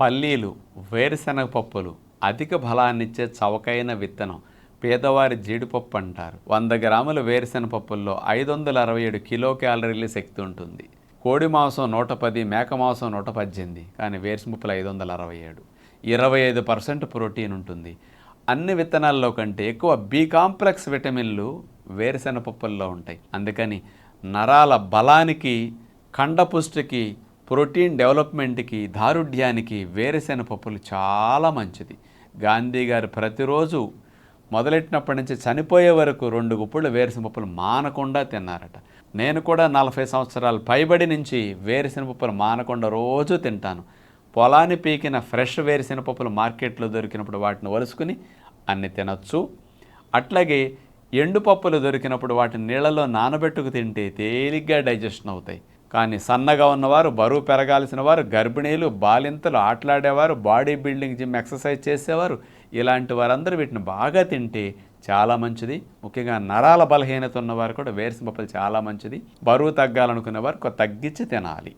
పల్లీలు వేరుశనగ పప్పులు అధిక బలాన్నిచ్చే చవకైన విత్తనం పేదవారి జీడిపప్పు అంటారు. వంద గ్రాముల వేరుశెనగ పప్పుల్లో ఐదు వందల అరవై ఏడు కిలో క్యాలరీల శక్తి ఉంటుంది. కోడి మాంసం నూట పది మేక మాంసం నూట పద్దెనిమిది కానీ వేరుశెనగపప్పులు ఐదు వందల అరవై ఏడు. ఇరవై ఐదు పర్సెంట్ ప్రోటీన్ ఉంటుంది. అన్ని విత్తనాల్లో కంటే ఎక్కువ బి కాంప్లెక్స్ విటమిన్లు వేరుశెనగ పప్పుల్లో ఉంటాయి. అందుకని నరాల బలానికి కండపుష్టికి ప్రోటీన్ డెవలప్మెంట్కి దారుఢ్యానికి వేరుశెన పప్పులు చాలా మంచిది. గాంధీ గారు ప్రతిరోజు మొదలెట్టినప్పటి నుంచి చనిపోయే వరకు రెండు గుప్పుళ్ళు వేరుశెనపప్పులు మానకుండా తిన్నారట. నేను కూడా నలభై సంవత్సరాలు పైబడి నుంచి వేరుశెనగపప్పులు మానకుండా రోజు తింటాను. పొలాన్ని పీకిన ఫ్రెష్ వేరుశెనపప్పులు మార్కెట్లో దొరికినప్పుడు వాటిని వలుసుకుని అన్ని తినొచ్చు. అట్లాగే ఎండుపప్పులు దొరికినప్పుడు వాటిని నీళ్ళలో నానబెట్టుకు తింటే తేలిగ్గా డైజెషన్ అవుతాయి. కానీ సన్నగా ఉన్నవారు బరువు పెరగాల్సిన వారు గర్భిణీలు బాలింతలు ఆటలాడేవారు బాడీ బిల్డింగ్ జిమ్ ఎక్సర్సైజ్ చేసేవారు ఇలాంటి వారందరూ వీటిని బాగా తింటే చాలా మంచిది. ముఖ్యంగా నరాల బలహీనత ఉన్నవారు కూడా వేరుశనగ పప్పులు చాలా మంచిది. బరువు తగ్గాలనుకునే వారు తగ్గించి తినాలి.